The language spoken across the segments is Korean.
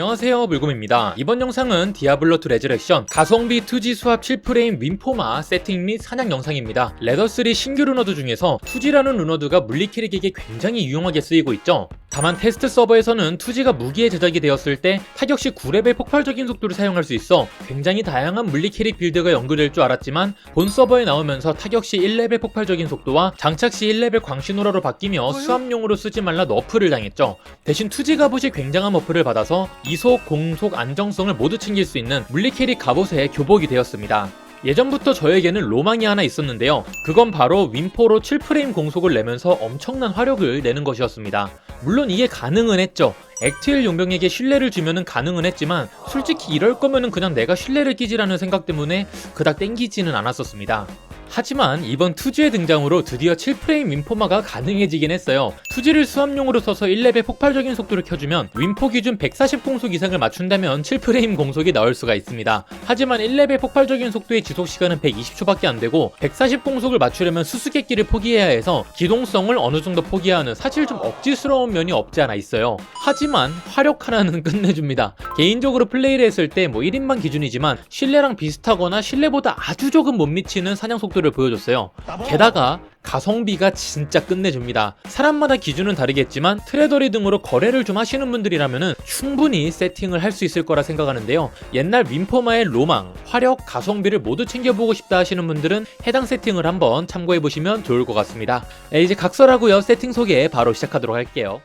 안녕하세요 물곰입니다. 이번 영상은 디아블로2 레즈렉션 가성비 2G 수압 7프레임 윈포마 세팅 및 사냥 영상입니다. 레더3 신규 루너드 중에서 2G라는 루너드가 물리 캐릭에게 굉장히 유용하게 쓰이고 있죠. 다만 테스트 서버에서는 2G가 무기에 제작이 되었을 때 타격 시 9레벨 폭발적인 속도를 사용할 수 있어 굉장히 다양한 물리 캐릭 빌드가 연구될 줄 알았지만 본 서버에 나오면서 타격 시 1레벨 폭발적인 속도와 장착 시 1레벨 광신호라로 바뀌며 수압용으로 쓰지 말라 너프를 당했죠. 대신 2G 갑옷이 굉장한 버프를 받아서 이속, 공속, 안정성을 모두 챙길 수 있는 물리캐릭 갑옷의 교복이 되었습니다. 예전부터 저에게는 로망이 하나 있었는데요. 그건 바로 윈포로 7프레임 공속을 내면서 엄청난 화력을 내는 것이었습니다. 물론 이게 가능은 했죠. 액트일 용병에게 신뢰를 주면은 가능은 했지만 솔직히 이럴 거면은 그냥 내가 신뢰를 끼지라는 생각 때문에 그닥 땡기지는 않았었습니다. 하지만 이번 2G의 등장으로 드디어 7프레임 윈포마가 가능해지긴 했어요. 2G를 수압용으로 써서 1렙의 폭발적인 속도를 켜주면 윈포 기준 140 공속 이상을 맞춘다면 7프레임 공속이 나올 수가 있습니다. 하지만 1렙의 폭발적인 속도의 지속 시간은 120초밖에 안 되고 140 공속을 맞추려면 수수께끼를 포기해야 해서 기동성을 어느 정도 포기하는 사실 좀 억지스러운 면이 없지 않아 있어요. 하지만 화력 하나는 끝내줍니다. 개인적으로 플레이를 했을 때 뭐 1인만 기준이지만 실내랑 비슷하거나 실내보다 아주 조금 못 미치는 사냥 속도 를 보여줬어요. 게다가 가성비가 진짜 끝내줍니다. 사람마다 기준은 다르겠지만 트레더리 등으로 거래를 좀 하시는 분들이라면 충분히 세팅을 할 수 있을 거라 생각하는데요. 옛날 윈포마의 로망, 화력, 가성비를 모두 챙겨보고 싶다 하시는 분들은 해당 세팅을 한번 참고해보시면 좋을 것 같습니다. 네, 이제 각설하고요. 세팅 소개 바로 시작하도록 할게요.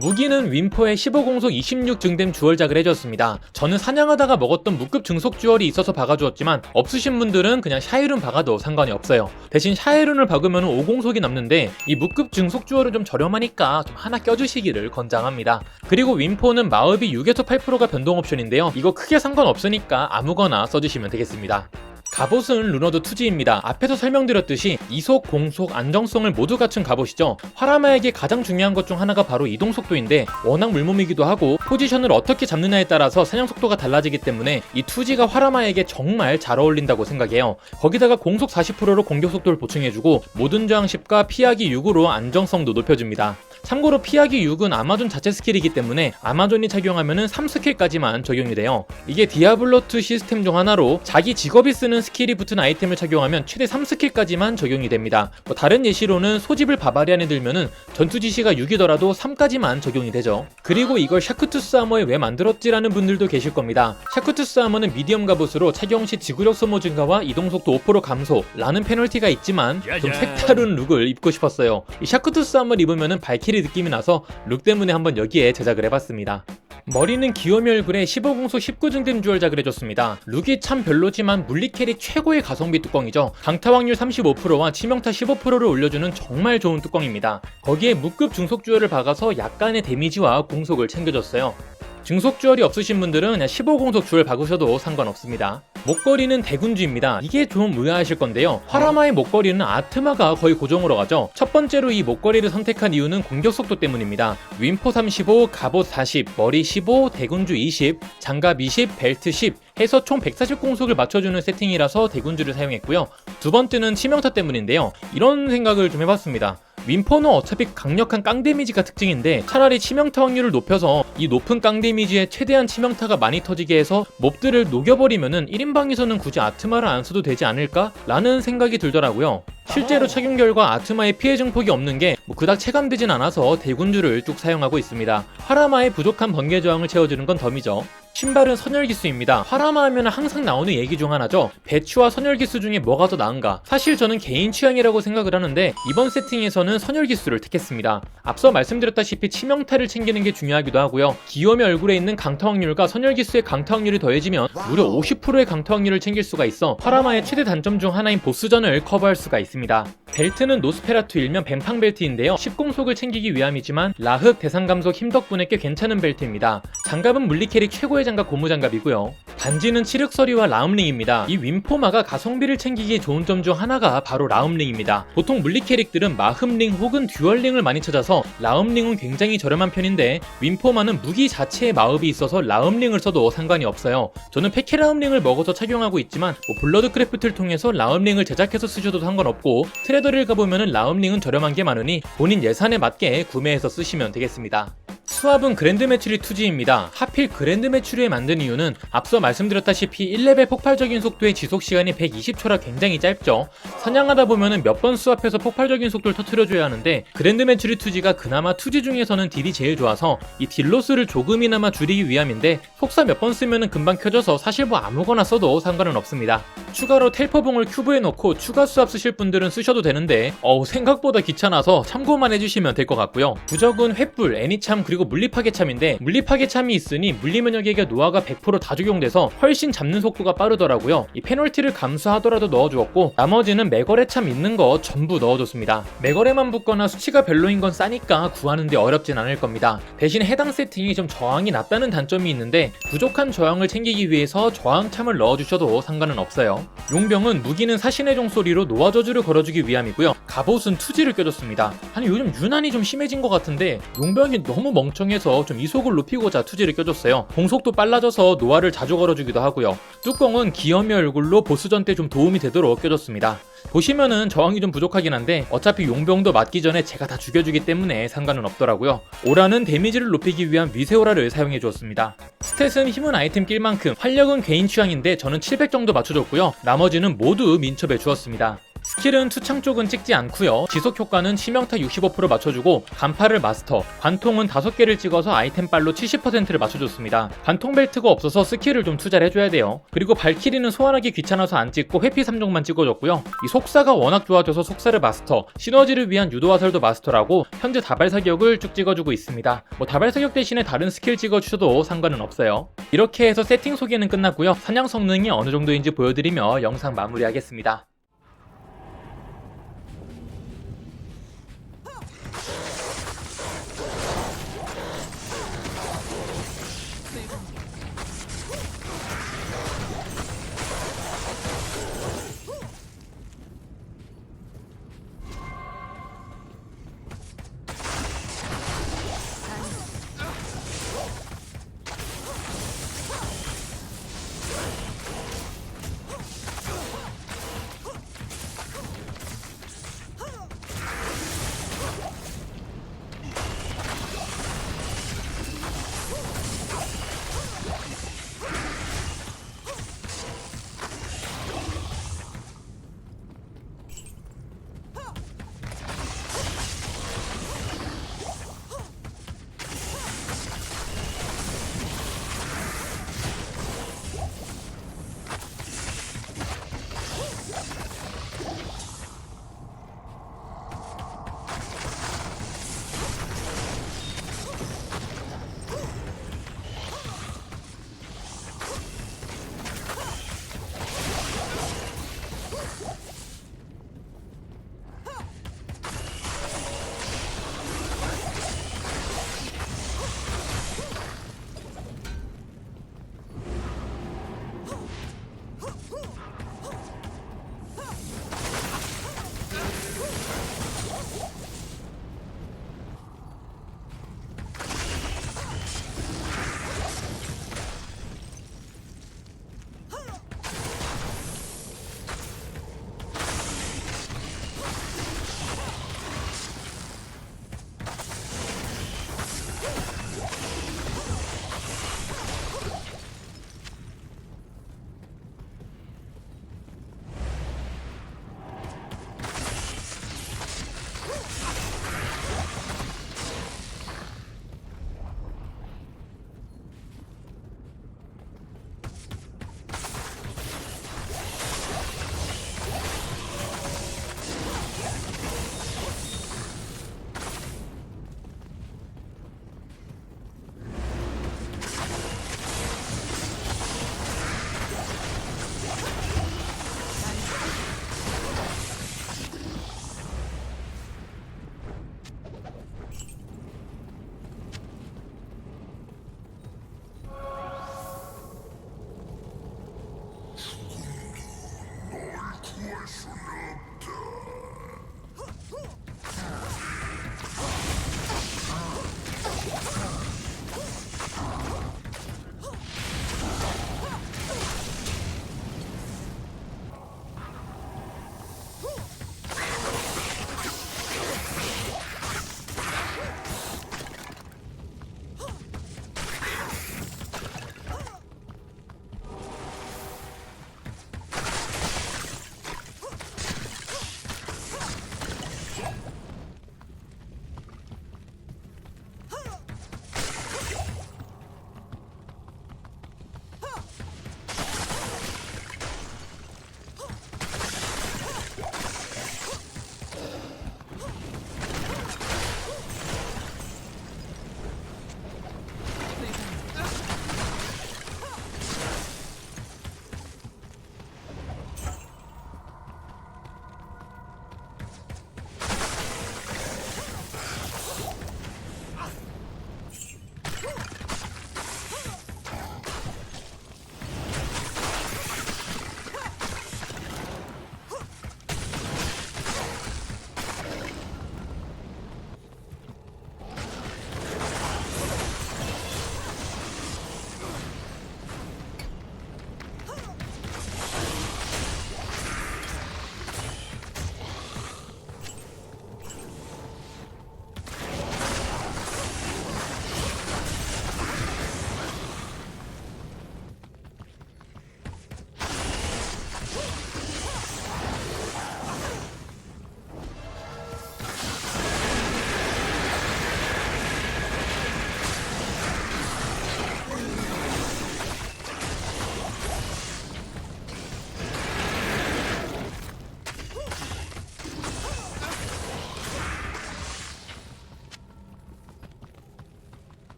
무기는 윈포의 15공속 26 증댐 주얼작을 해줬습니다. 저는 사냥하다가 먹었던 무급 증속 주얼이 있어서 박아주었지만 없으신 분들은 그냥 샤이룬 박아도 상관이 없어요. 대신 샤이룬을 박으면 5공속이 남는데 이 무급 증속 주얼은 좀 저렴하니까 좀 하나 껴주시기를 권장합니다. 그리고 윈포는 마흡이 6에서 8%가 변동 옵션인데요. 이거 크게 상관없으니까 아무거나 써주시면 되겠습니다. 갑옷은 루너드 2G입니다. 앞에서 설명드렸듯이 이속, 공속, 안정성을 모두 갖춘 갑옷이죠. 화라마에게 가장 중요한 것 중 하나가 바로 이동 속도인데 워낙 물몸이기도 하고 포지션을 어떻게 잡느냐에 따라서 사냥 속도가 달라지기 때문에 이 2G가 화라마에게 정말 잘 어울린다고 생각해요. 거기다가 공속 40%로 공격 속도를 보충해주고 모든 저항 10과 피하기 6으로 안정성도 높여줍니다. 참고로 피하기 6은 아마존 자체 스킬이기 때문에 아마존이 착용하면 3스킬까지만 적용이 돼요. 이게 디아블로2 시스템 중 하나로 자기 직업이 쓰는 스킬이 붙은 아이템을 착용하면 최대 3스킬까지만 적용이 됩니다. 뭐 다른 예시로는 소집을 바바리안에 들면은 전투 지시가 6이더라도 3까지만 적용이 되죠. 그리고 이걸 샤크투스 아머에 왜 만들었지라는 분들도 계실 겁니다. 샤크투스 아머는 미디엄 갑옷으로 착용 시 지구력 소모 증가와 이동 속도 5% 감소라는 페널티가 있지만 좀 색다른 룩을 입고 싶었어요. 이 샤크투스 아머를 입으면은 발키리 느낌이 나서 룩 때문에 한번 여기에 제작을 해봤습니다. 머리는 얼굴에 15공속 19증댐 주얼작을 해줬습니다. 룩이 참 별로지만 물리캐릭 최고의 가성비 뚜껑이죠. 강타 확률 35%와 치명타 15%를 올려주는 정말 좋은 뚜껑입니다. 거기에 무급 중속 주얼을 박아서 약간의 데미지와 공속을 챙겨줬어요. 중속 주얼이 없으신 분들은 그냥 15공속 주얼 박으셔도 상관없습니다. 목걸이는 대군주입니다. 이게 좀 의아하실 건데요. 화라마의 목걸이는 아트마가 거의 고정으로 가죠. 첫 번째로 이 목걸이를 선택한 이유는 공격 속도 때문입니다. 윈포 35, 갑옷 40, 머리 15, 대군주 20, 장갑 20, 벨트 10 해서 총 140 공속을 맞춰주는 세팅이라서 대군주를 사용했고요. 두 번째는 치명타 때문인데요. 이런 생각을 좀 해봤습니다. 윈포는 어차피 강력한 깡 데미지가 특징인데 차라리 치명타 확률을 높여서 이 높은 깡 데미지에 최대한 치명타가 많이 터지게 해서 몹들을 녹여버리면은 1인방에서는 굳이 아트마를 안 써도 되지 않을까? 라는 생각이 들더라고요. 실제로 착용 결과 아트마의 피해 증폭이 없는 게 뭐 그닥 체감되진 않아서 대군주를 쭉 사용하고 있습니다. 화라마의 부족한 번개 저항을 채워주는 건 덤이죠. 신발은 선열기수입니다. 화라마 하면 항상 나오는 얘기 중 하나죠. 배추와 선열기수 중에 뭐가 더 나은가? 사실 저는 개인 취향이라고 생각을 하는데 이번 세팅에서는 선열기수를 택했습니다. 앞서 말씀드렸다시피 치명타를 챙기는 게 중요하기도 하고요. 기염의 얼굴에 있는 강타 확률과 선열기수의 강타 확률이 더해지면 무려 50%의 강타 확률을 챙길 수가 있어 화라마의 최대 단점 중 하나인 보스전을 커버할 수가 있습니다. 벨트는 노스페라투 일명 뱀팡 벨트인데요. 10공속을 챙기기 위함이지만 라흑 대상 감속 힘 덕분에 꽤 괜찮은 벨트입니다. 장갑은 물리캐릭 최고의 장갑 고무장갑이고요. 반지는 칠흑서리와 라움링입니다. 이 윈포마가 가성비를 챙기기에 좋은 점 중 하나가 바로 라움링입니다. 보통 물리 캐릭들은 마흠링 혹은 듀얼링을 많이 찾아서 라움링은 굉장히 저렴한 편인데 윈포마는 무기 자체에 마흡이 있어서 라움링을 써도 상관이 없어요. 저는 페케라움링을 먹어서 착용하고 있지만 뭐 블러드 크래프트를 통해서 라움링을 제작해서 쓰셔도 상관없고 트레더를 가보면 라움링은 저렴한 게 많으니 본인 예산에 맞게 구매해서 쓰시면 되겠습니다. 수압은 그랜드 매출이 투지입니다. 하필 그랜드 매출에 만든 이유는 앞서 말씀드렸다시피 1레벨 폭발적인 속도의 지속 시간이 120초라 굉장히 짧죠. 사냥하다 보면은 몇 번 수압해서 폭발적인 속도를 터트려줘야 하는데 그랜드 매출이 투지가 그나마 투지 중에서는 딜이 제일 좋아서 이 딜로스를 조금이나마 줄이기 위함인데 속사 몇 번 쓰면은 금방 켜져서 사실 뭐 아무거나 써도 상관은 없습니다. 추가로 텔퍼봉을 큐브에 넣고 추가 수압 쓰실 분들은 쓰셔도 되는데 어우 생각보다 귀찮아서 참고만 해주시면 될 것 같고요. 부적은 횃불, 애니참 그리고 물리파괴참인데 물리파괴참이 있으니 물리면역에게 노화가 100%다 적용돼서 훨씬 잡는 속도가 빠르더라고요. 이 페널티를 감수하더라도 넣어주었고 나머지는 매거래 참 있는 거 전부 넣어줬습니다. 매거래만 붙거나 수치가 별로인 건 싸니까 구하는데 어렵진 않을 겁니다. 대신 해당 세팅이 좀 저항이 낮다는 단점이 있는데 부족한 저항을 챙기기 위해서 저항참을 넣어주셔도 상관은 없어요. 용병은 무기는 사신의 종소리로 노화 저주를 걸어주기 위함이고요. 갑옷은 투지를 껴줬습니다. 아니 요즘 유난히 좀 심해진 것 같은데 용병이 너무 멍청해서 좀 이속을 높이고자 투지를 껴줬어요. 공속도 빨라져서 노화를 자주 걸어주기도 하고요. 뚜껑은 기염의 얼굴로 보스전 때 좀 도움이 되도록 껴줬습니다. 보시면은 저항이 좀 부족하긴 한데 어차피 용병도 맞기 전에 제가 다 죽여주기 때문에 상관은 없더라고요. 오라는 데미지를 높이기 위한 위세오라를 사용해 주었습니다. 스탯은 힘은 아이템 낄 만큼 활력은 개인 취향인데 저는 700 정도 맞춰줬고요. 나머지는 모두 민첩에 주었습니다. 스킬은 투창 쪽은 찍지 않고요. 지속 효과는 치명타 65% 맞춰주고 간파를 마스터, 관통은 5개를 찍어서 아이템빨로 70%를 맞춰줬습니다. 관통 벨트가 없어서 스킬을 좀 투자를 해줘야 돼요. 그리고 발키리는 소환하기 귀찮아서 안 찍고 회피 3종만 찍어줬고요. 이 속사가 워낙 좋아져서 속사를 마스터, 시너지를 위한 유도 화살도 마스터라고 현재 다발 사격을 쭉 찍어주고 있습니다. 뭐 다발 사격 대신에 다른 스킬 찍어주셔도 상관은 없어요. 이렇게 해서 세팅 소개는 끝났고요. 사냥 성능이 어느 정도인지 보여드리며 영상 마무리하겠습니다.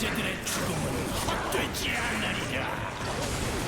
형제들의 죽음은 헛되지 않으리라.